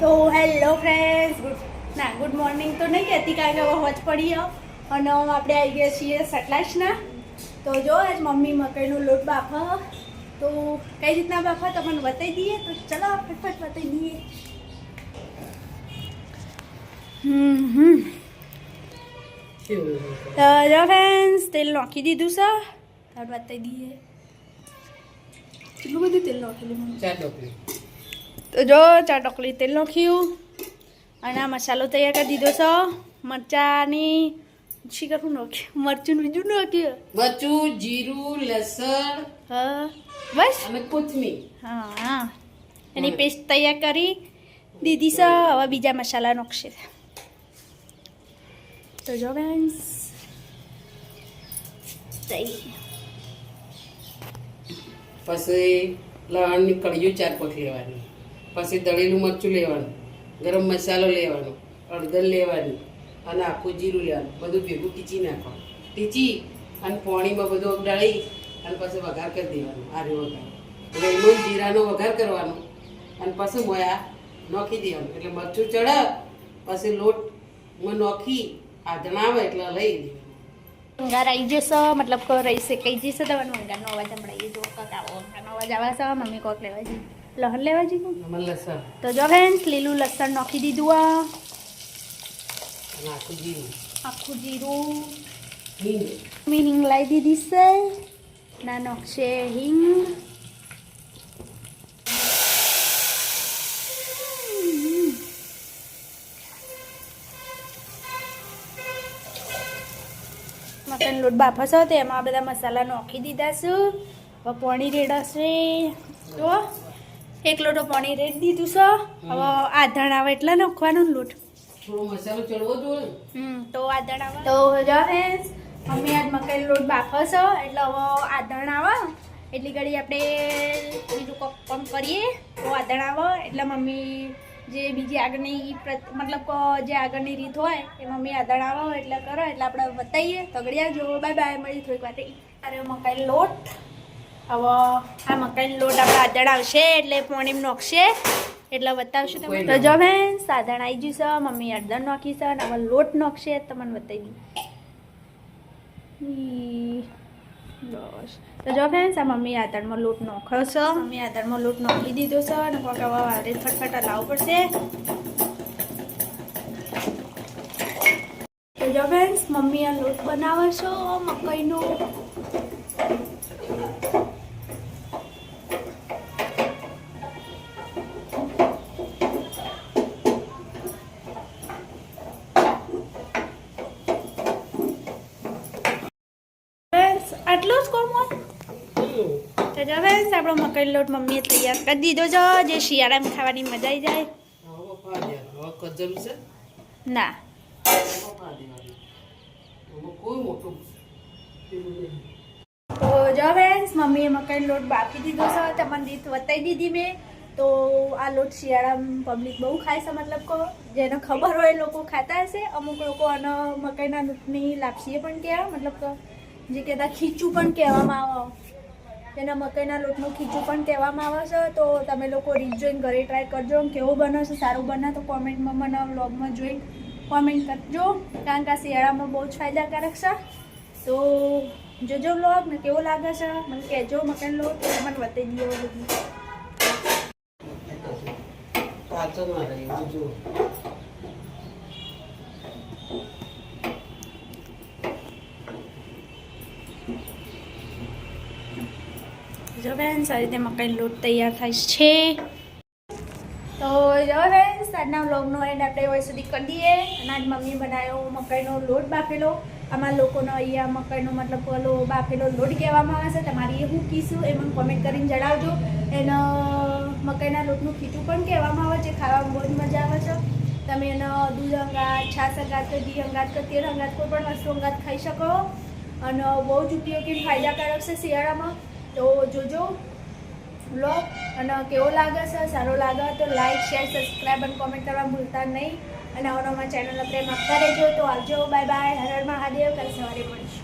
તો hello friends good ના good morning તો નહીં કહેતી કારણ કે હવે હોજ પડી ગયો અને આપણે આવી ગયા છીએ સટલાસના તો જો આજ મમ્મી મકાઈનો લોટ બાફા તો કઈ રીતના બાફા તમને બતાવી દઈએ? તો ચલો ફટફટ બતાવી દઈએ. હમ હમ. તો જો ફ્રેન્ડ્સ તેલ નાખી દીધું છે. તાર બતાવી દઈએ. કેટલું બધું તેલ નાખેલું? મમ્મી ચાર ડોકરી તો જો ચાર ટોકલી તેલ નાખ્યું. અને આ મસાલો તૈયાર કરી દીધો છો. મરચાની શી કરવું નાખ્યું. મરચું બીજું નાખ્યું. મરચું જીરું લસણ હા બસ. અને કોથમીર. હા હા. એની પેસ્ટ તૈયાર કરી દીધી છે. હવે બીજા મસાલા નાખશે. તો જો ફ્રેન્ડ્સ પછી લવણની કળીઓ ચાર પોટ લેવાની. પછી દળેલું મરચું લેવાનું, ગરમ મસાલો લેવાનો, હળદર લેવાની અને આખું જીરું લેવાનું, બધું ભેગું ટીચી નાખવાનું. ટીચી અને પાણીમાં બધું અગડાળી અને પછી વઘાર કરી દેવાનું, આર્યો વઘાર. એમાં જીરાનો વઘાર કરવાનો અને પછી મોયા નોખી દેવાનું. એટલે મરચું ચડે પછી લોટમાં નોખી આધણા આવે એટલે લઈ દેવાનું. અંગાર આવી જશો, મતલબ કે રહી શેકાઈ જશે તમારે અંગારનો અવાજ સંભળાઈએ જો કાકા અંગારનો અવાજ આવે છે, મમ્મી કોક લેવા જઈ લહન લેવા જઈ લસણ. તો જો ફ્રેન્ડ્સ લીલું લસણ નાખી દીધું આ. આખું જીરું. આખું જીરું. હિંગ. હિંગ લાવી દીધી છે. ના નોખશે હિંગ. મકાન લોટ બાફા છે તો એમાં બધા મસાલા નાખી દીધા છું. પાણી રેડાશે. તો એક લોટો પાણી રેડી દીધું છે. હવે આધણ આવે એટલે નખવાનું લોટ. તો આદણ આવે તો જો ફ્રેન્ડ્સ મમ્મી આજ મકાઈ લોટ બાફો છો એટલે હવે આદણ આવે એટલી ઘડી આપણે બીજું કોક કામ કરીએ. તો આદણ આવે એટલે મમ્મી જે બીજી આગળની મતલબ જે આગળની રીત હોય એ મમ્મી આદણ આવે એટલે કરો એટલે આપણે બતાવીએ. તો ઘડી આવજો બાય બાય મળી થોડીક વાર અરે મકાઈ લોટ. હવે આ મકાઈ લોટ આપણે આદળ આવશે એટલે પોણીમ નોખશે. એટલે બતાવશું તમે તો જો મેં સાધન આવી ગયું છે મમ્મી અડધણ નોખી છે અને હવે લોટ નોખશે તમને બતાવી દઉં. બસ. તો જો ફેન્સ આ મમ્મી આદળમાં લોટ નોખ્યો છે. મમ્મી આદળમાં લોટ નોખી દીધો છે અને કોક હવે વારે ફટફટ લાવવું પડશે. તો જો ફેન્સ મમ્મી આ લોટ બનાવે છો મકાઈનો ફ્રેન્ડ્સ આટલું જ કોમ હોય તો જો ફ્રેન્ડ્સ આપણો મકાઈ લોટ મમ્મીએ તૈયાર કરી દીધો છે. જે શિયાળામાં ખાવાની મજા આવી જાય. ના. તો જો ફ્રેન્ડ્સ મમ્મીએ મકાઈ લોટ બાફી દીધો છે. તમને રીત વતાવી દીધી મેં. તો આ લોટ શિયાળામાં પબ્લિક બહુ ખાય છે, મતલબ કે જેને ખબર હોય લોકો ખાતા હશે. અમુક લોકો આનો મકાઈના લોટની લાપસીએ પણ કહેવાય મતલબ કે જે કહેતા ખીચું પણ કહેવામાં આવે. જેના મકાઈના લોટનું ખીચું પણ કહેવામાં આવે છે. તો તમે લોકો રીત જોઈને ઘરે ટ્રાય કરજો. કેવું બને સારું બને? તો કોમેન્ટમાં મને વ્લોગમાં જોઈને કોમેન્ટ કરજો. કારણ કે આ શિયાળામાં બહુ જ ફાયદાકારક છે. તો જોજો વ્લોગ ને કેવો લાગે છે? મને કહેજો મકાઈનો લોટ. મને બતાવી ગયો બધું. એવું જો જો ફ્રેન્ડ્સ સારી રીતે મકાઈ લોટ તૈયાર થાય છે. તો જો બેન આજના વ્લોગનો એન્ડ આપણે હોય સુધી કરી અને આજ મમ્મી બનાવ્યો મકાઈનો લોટ બાફેલો. આમાં લોકોનો અહીંયા મકાઈનો મતલબ પેલો બાફેલો લોટ કહેવામાં આવે છે. તમારી એ હું કીશું, એ મને કોમેન્ટ કરીને જણાવજો. એનો મકાઈના લોટનું ખીચું પણ કહેવામાં આવે છે. ખાવામાં બહુ જ મજા આવે છે. તમે એનો દૂધ અંગાત, છાશ અંગાત કે ઘી અંગાત કે તેલ અંગાત, કોઈ પણ વસ્તુ અંગાત ખાઈ શકો. અને બહુ જ ઉપયોગી ફાયદાકારક છે શિયાળામાં. તો જોજો બ્લોગ અને કેવો લાગે છે? સારો લાગે તો લાઈક શેર સબસ્ક્રાઈબ અને કોમેન્ટ કરવા ભૂલતા નહીં. અને આવનામાં ચેનલ પ્રેમ આપતા રહેજો. તો આવજો. Bye bye Har Har Mahadev. કાલે સવારે મળીશું.